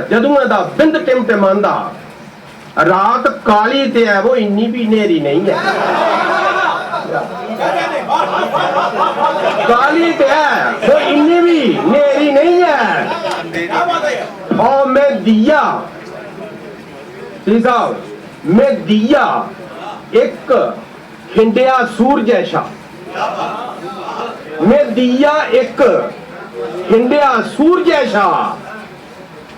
ਜਦੋਂ ਇਹਦਾ ਬਿੰਦ ਟਿਮਟਮਾਂਦਾ ਰਾਤ ਕਾਲੀ ਤੇ ਹੈ, ਉਹ ਇੰਨੀ ਵੀ ਨੇਰੀ ਨਹੀਂ ਹੈ। ਕਾਲੀ ਤੇ ਹੈ, ਉਹ ਇੰਨੀ ਵੀ ਨੇਰੀ ਨਹੀਂ ਹੈ। ਔਰ ਮੈਂ ਦੀਆ ਜੀ ਸਾਹਿਬ ਮੈਂ ਦੀਆ ਇੱਕ ਖਿੰਡਿਆ ਸੂਰਜ ਐਸ਼ਾ ਮੈਂ ਦੀਆ ਇੱਕ ਖਿੰਡਿਆ ਸੂਰਜ ਐਸ਼ਾ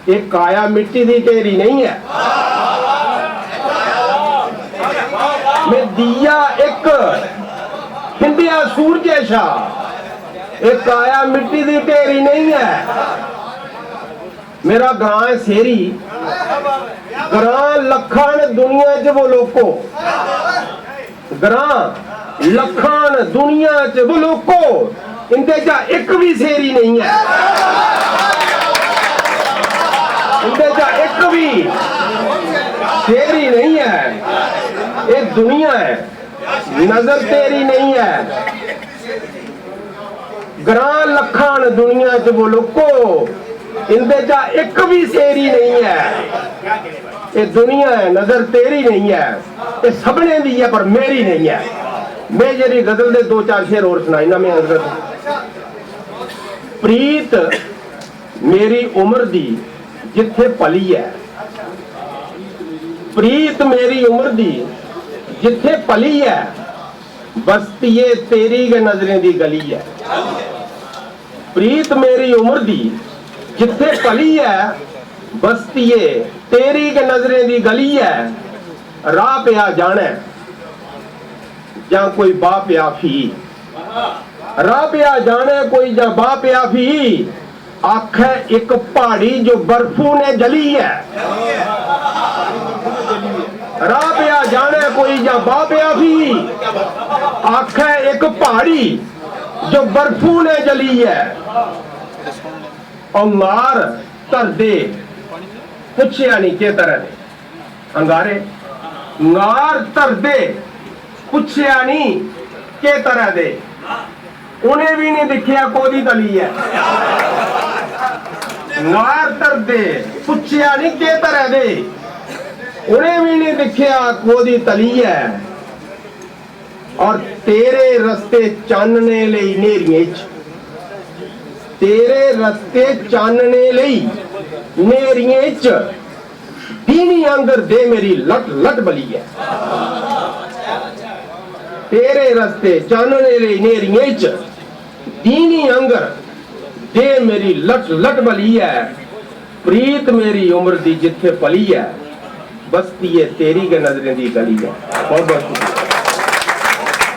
ਇਹ ਕਾਇਆ ਮਿੱਟੀ ਦੀ ਢੇਰੀ ਨਹੀਂ ਹੈ। ਮੈਂ ਦੀਆ ਇੱਕ ਹਿੰਦਿਆ ਸੂਰਜੇ ਸ਼ਾ ਇਹ ਕਾਇਆ ਮਿੱਟੀ ਦੀ ਢੇਰੀ ਨਹੀਂ ਹੈ। ਮੇਰਾ ਗਾਂ ਹੈ ਸੇਰੀ। ਗਰਾਂ ਲੱਖਾਂ ਦੁਨੀਆ 'ਚ ਉਹ ਲੋਕੋ। ਗਰਾਂ ਲੱਖਾਂ ਦੁਨੀਆ 'ਚ ਉਹ ਲੋਕੋ। ਇੰਦੇ 'ਚ ਇੱਕ ਵੀ ਸੇਰੀ ਨਹੀਂ ਹੈ। 'ਚ ਇੱਕ ਵੀ ਸੇਰੀ ਨਹੀਂ ਹੈ। ਇਹ ਦੁਨੀਆ ਹੈ। ਨਜ਼ਰ ਤੇਰੀ ਨਹੀਂ ਹੈ। ਗਰਾਂ ਲੱਖਾਂ ਦੁਨੀਆ 'ਚ ਉਹ ਲੋਕੋ ਇੰਦੇ 'ਚ ਇੱਕ ਵੀ ਸੇਰੀ ਨਹੀਂ ਹੈ। ਇਹ ਦੁਨੀਆ ਹੈ, ਨਜ਼ਰ ਤੇਰੀ ਨਹੀਂ ਹੈ। ਇਹ ਸਭਨੇ ਦੀ ਹੈ, ਪਰ ਮੇਰੀ ਨਹੀਂ ਹੈ। ਮੈਂ ਜਿਹੜੀ ਗਜ਼ਲ ਦੇ ਦੋ ਚਾਰ ਸ਼ੇਰ ਹੋਰ ਸੁਣਾਈ ਨਾ ਮੈਂ ਹਜ਼ਰਤ ਪ੍ਰੀਤ, ਮੇਰੀ ਉਮਰ ਦੀ ਜਿੱਥੇ ਪਲੀ ਹੈ ਪ੍ਰੀਤ ਮੇਰੀ ਉਮਰ ਦੀ, ਜਿੱਥੇ ਪਲੀ ਹੈ ਬਸਤੀਏ ਤੇਰੀ ਗ ਨਜ਼ਰੇ ਦੀ ਗਲੀ ਹੈ ਪ੍ਰੀਤ ਮੇਰੀ ਉਮਰ ਦੀ, ਜਿੱਥੇ ਪਲੀ ਹੈ ਬਸਤੀਏ ਤੇਰੀ ਕੇ ਨਜ਼ਰੇ ਦੀ ਗਲੀ ਹੈ ਰਾਹ ਪਿਆ ਜਾਣਾ, ਜਾਂ ਕੋਈ ਬਾਹ ਪਿਆ ਫੀ। ਰਾਹ ਪਿਆ ਜਾਣਾ ਕੋਈ ਜਾਂ ਬਾਹ ਪਿਆ ਫੀ, ਆਖੇ ਇੱਕ ਪਹਾੜੀ ਜੋ ਬਰਫੂ ਨੇ ਜਲੀ ਹੈ ਰਾਹ ਪਿਆ ਜਾਣਾ ਕੋਈ ਜਾਂ ਬਾਹ ਪਿਆ ਫੀ ਆਖੇ ਇੱਕ ਪਹਾੜੀ ਜੋ ਬਰਫੂ ਨੇ ਜਲੀ ਹੈ। ਅੰਗਾਰ ਧਰਦੇ, ਪੁੱਛਿਆ ਨਹੀਂ ਕਿ ਤਰ੍ਹਾਂ ਦੇ। ਅੰਗਾਰੇ ਅੰਗਾਰ ਧਰਦੇ, ਪੁੱਛਿਆ ਨਹੀਂ ਕਿ ਤਰ੍ਹਾਂ ਦੇ। ਉਹਨੇ ਵੀ ਨਹੀਂ ਦੇਖਿਆ ਕੋਦੀ ਤਲੀ ਹੈ। ਅੰਗਾਰ ਧਰਦੇ, ਪੁੱਛਿਆ ਨਹੀਂ ਕਿ ਤਰ੍ਹਾਂ ਦੇ। ਉਹਨੇ ਵੀ ਨਹੀਂ ਦੇਖਿਆ ਕੋਦੀ ਤਲੀ ਹੈ। ਔਰ ਤੇਰੇ ਰਸਤੇ ਚਾਨਣੇ ਲਈ ਨੇਰੀਆਂ ਚ। ਤੇਰੇ ਰਸਤੇ ਚਾਨਣੇ ਲਈ ਨੇਰੀਆਂ ਚ। ਦੀਨੀ ਅੰਦਰ ਦੇ ਮੇਰੀ ਲਟ ਲਟ ਬਲੀ ਹੈ। ਤੇਰੇ ਰਸਤੇ ਚਾਨਣੇ ਲਈ ਨੇਰੀਆਂ ਚ। ਦੀਨੀ ਅੰਗਰ ਦੇ ਮੇਰੀ ਲਟ ਲਟ ਬਲੀ ਹੈ। ਪ੍ਰੀਤ ਮੇਰੀ ਉਮਰ ਦੀ ਜਿੱਥੇ ਪਲੀ ਹੈ। ਬਸਤੀ ਹੈ ਤੇਰੀ ਕੇ ਨਜ਼ਰੇ ਦੀ ਗਲੀ ਹੈ। ਬਹੁਤ ਬਹੁਤ ਸ਼ੁਕਰੀਆ।